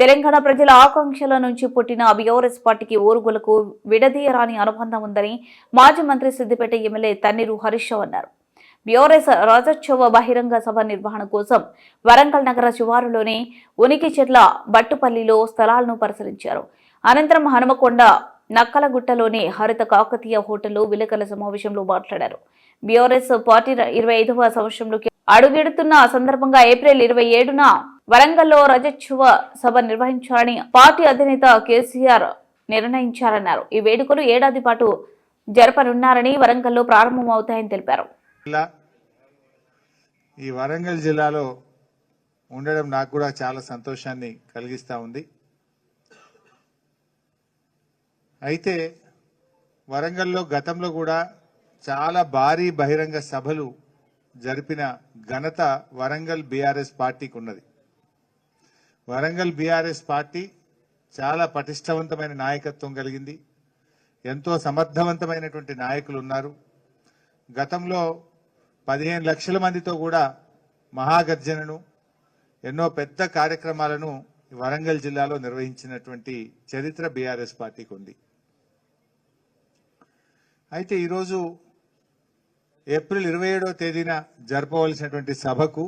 తెలంగాణ ప్రజల ఆకాంక్షల నుంచి పుట్టిన బీఆర్ఎస్ పార్టీకి ఓరుగులకు విడదీయరాని అనుబంధం ఉందని మాజీ మంత్రి సిద్దిపేట ఎమ్మెల్యే తన్నీరు హరీష్ అన్నారు. బీఆర్ఎస్ రాజోత్సవ బహిరంగ సభ నిర్వహణ కోసం వరంగల్ నగర శివారులోని ఉనికి చెట్ల బట్టుపల్లిలో స్థలాలను పరిశీలించారు. అనంతరం హనుమకొండ నక్కలగుట్టలోని హరిత కాకతీయ హోటల్లో విలేకరుల సమావేశంలో మాట్లాడారు. బీఆర్ఎస్ పార్టీ ఇరవై ఐదవ సంవత్సరంలోకి అడుగెడుతున్న సందర్భంగా ఏప్రిల్ ఇరవై ఏడున వరంగల్లో రజోత్సవ సభ నిర్వహించాలని పార్టీ అధినేత కేసీఆర్ నిర్ణయించారన్నారు. ఈ వేడుకలు ఏడాది పాటు జరపనున్నారని వరంగల్లో ప్రారంభమవుతాయని తెలిపారు. ఈ వరంగల్ జిల్లాలో ఉండడం నాకు కూడా చాలా సంతోషాన్ని కలిగిస్తూ ఉంది. అయితే వరంగల్లో గతంలో కూడా చాలా భారీ బహిరంగ సభలు జరిపిన ఘనత వరంగల్ బీఆర్ఎస్ పార్టీకి ఉన్నది వరంగల్ బీఆర్ఎస్ పార్టీ చాలా పటిష్టవంతమైన నాయకత్వం కలిగింది. ఎంతో సమర్థవంతమైనటువంటి నాయకులు ఉన్నారు. గతంలో పదిహేను లక్షల మందితో కూడా మహాగర్జనను ఎన్నో పెద్ద కార్యక్రమాలను వరంగల్ జిల్లాలో నిర్వహించినటువంటి చరిత్ర బీఆర్ఎస్ పార్టీకి ఉంది. అయితే ఈరోజు ఏప్రిల్ ఇరవై ఏడవ తేదీన జరపవలసినటువంటి సభకు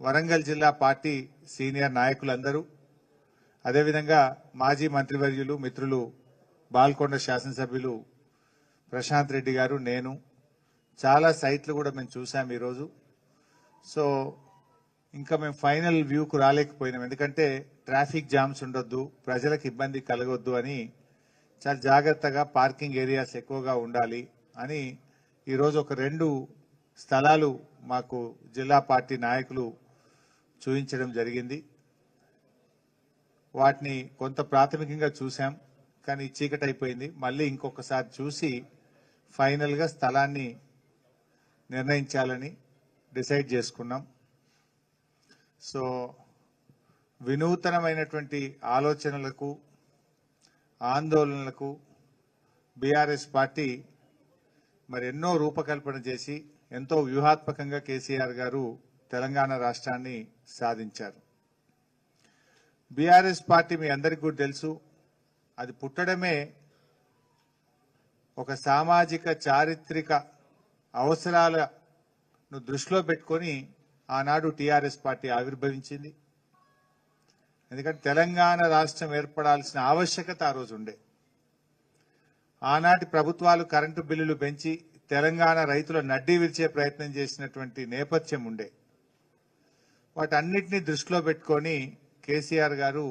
వరంగల్ జిల్లా పార్టీ సీనియర్ నాయకులందరూ అదేవిధంగా మాజీ మంత్రివర్యులు మిత్రులు బాల్కొండ శాసనసభ్యులు ప్రశాంత్ రెడ్డి గారు నేను. చాలా సైట్లు కూడా మేము చూసాం ఈరోజు. సో ఇంకా మేము ఫైనల్ వ్యూకు రాలేకపోయినాం. ఎందుకంటే ట్రాఫిక్ జామ్స్ ఉండొద్దు ప్రజలకు ఇబ్బంది కలగొద్దు అని చాలా జాగ్రత్తగా పార్కింగ్ ఏరియాస్ ఎక్కువగా ఉండాలి అని ఈరోజు ఒక రెండు స్థలాలు మాకు జిల్లా పార్టీ నాయకులు చూపించడం జరిగింది. వాటిని కొంత ప్రాథమికంగా చూసాం కానీ చీకటి అయిపోయింది మళ్ళీ ఇంకొకసారి చూసి ఫైనల్గా స్థలాన్ని నిర్ణయించాలని డిసైడ్ చేసుకున్నాం. సో వినూతనమైనటువంటి ఆలోచనలకు ఆందోళనలకు బీఆర్ఎస్ పార్టీ మరి ఎన్నో రూపకల్పన చేసి ఎంతో వ్యూహాత్మకంగా కేసీఆర్ గారు తెలంగాణ రాష్ట్రాన్ని సాధించారు. బీఆర్ఎస్ పార్టీ మీ అందరికీ కూడా తెలుసు అది పుట్టడమే ఒక సామాజిక చారిత్రక అవసరాలను దృష్టిలో పెట్టుకొని ఆనాడు టీఆర్ఎస్ పార్టీ ఆవిర్భవించింది. ఎందుకంటే తెలంగాణ రాష్ట్రం ఏర్పడాల్సిన ఆవశ్యకత ఆ రోజు ఉండే. ఆనాటి ప్రభుత్వాలు కరెంటు బిల్లులు పెంచి తెలంగాణ రైతుల నడ్డీ విరిచే ప్రయత్నం చేసినటువంటి నేపథ్యం ఉండే. వాటన్నిటిని దృష్టిలో పెట్టుకొని కేసీఆర్ గారు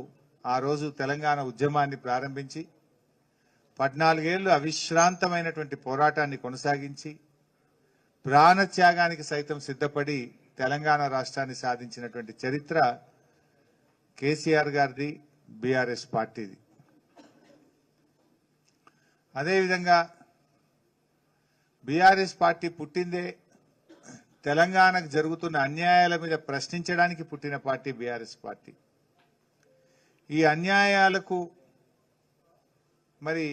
ఆ రోజు తెలంగాణ ఉద్యమాన్ని ప్రారంభించి పద్నాలుగేళ్ళు అవిశ్రాంతమైనటువంటి పోరాటాన్ని కొనసాగించి ప్రాణత్యాగానికి సైతం సిద్ధపడి తెలంగాణ రాష్ట్రాన్ని సాధించినటువంటి చరిత్ర కేసీఆర్ గారిది బీఆర్ఎస్ పార్టీది. అదేవిధంగా బీఆర్ఎస్ పార్టీ పుట్టిందే తెలంగాణకు జరుగుతున్న అన్యాయాల మీద ప్రశ్నించడానికి పుట్టిన పార్టీ బీఆర్ఎస్ పార్టీ. ఈ అన్యాయాలకు మరి